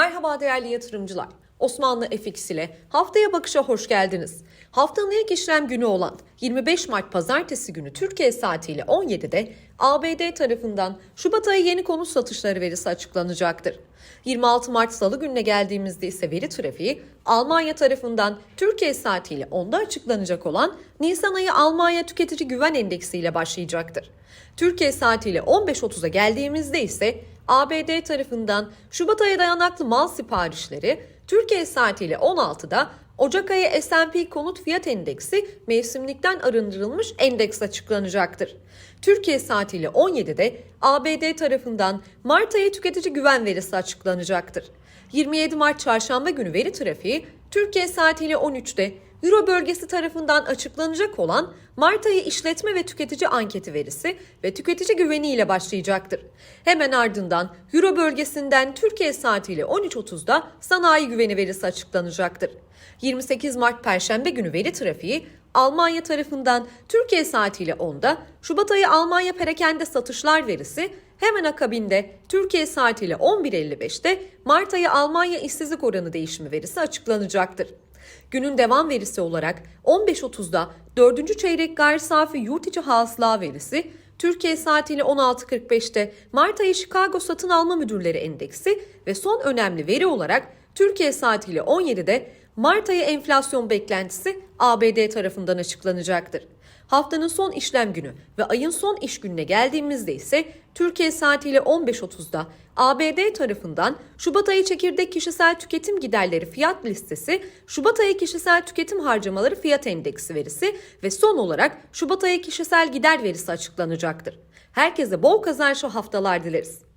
Merhaba değerli yatırımcılar. Osmanlı FX ile haftaya bakışa hoş geldiniz. Haftanın ilk işlem günü olan 25 Mart pazartesi günü Türkiye saatiyle 17'de ABD tarafından Şubat ayı yeni konut satışları verisi açıklanacaktır. 26 Mart Salı gününe geldiğimizde ise veri trafiği Almanya tarafından Türkiye saatiyle 10'da açıklanacak olan Nisan ayı Almanya Tüketici Güven Endeksi ile başlayacaktır. Türkiye saatiyle 15.30'a geldiğimizde ise ABD tarafından Şubat ayı dayanaklı mal siparişleri Türkiye saatiyle 16'da Ocak ayı S&P konut fiyat endeksi mevsimlikten arındırılmış endeks açıklanacaktır. Türkiye saatiyle 17'de ABD tarafından Mart ayı tüketici güven verisi açıklanacaktır. 27 Mart çarşamba günü veri trafiği Türkiye saatiyle 13'te Euro bölgesi tarafından açıklanacak olan Mart ayı işletme ve tüketici anketi verisi ve tüketici güveni ile başlayacaktır. Hemen ardından Euro bölgesinden Türkiye saatiyle 13.30'da sanayi güveni verisi açıklanacaktır. 28 Mart Perşembe günü veri trafiği Almanya tarafından Türkiye saatiyle 10'da Şubat ayı Almanya perakende satışlar verisi Hemen akabinde Türkiye saatiyle 11.55'te Mart ayı Almanya işsizlik oranı değişimi verisi açıklanacaktır. Günün devam verisi olarak 15.30'da 4. çeyrek gayri safi yurt içi hasıla verisi, Türkiye saatiyle 16.45'te Mart ayı Chicago satın alma müdürleri endeksi ve son önemli veri olarak Türkiye saatiyle 17'de Mart ayı enflasyon beklentisi ABD tarafından açıklanacaktır. Haftanın son işlem günü ve ayın son iş gününe geldiğimizde ise Türkiye saatiyle 15.30'da ABD tarafından Şubat ayı çekirdek kişisel tüketim giderleri fiyat listesi, Şubat ayı kişisel tüketim harcamaları fiyat endeksi verisi ve son olarak Şubat ayı kişisel gider verisi açıklanacaktır. Herkese bol kazançlı haftalar dileriz.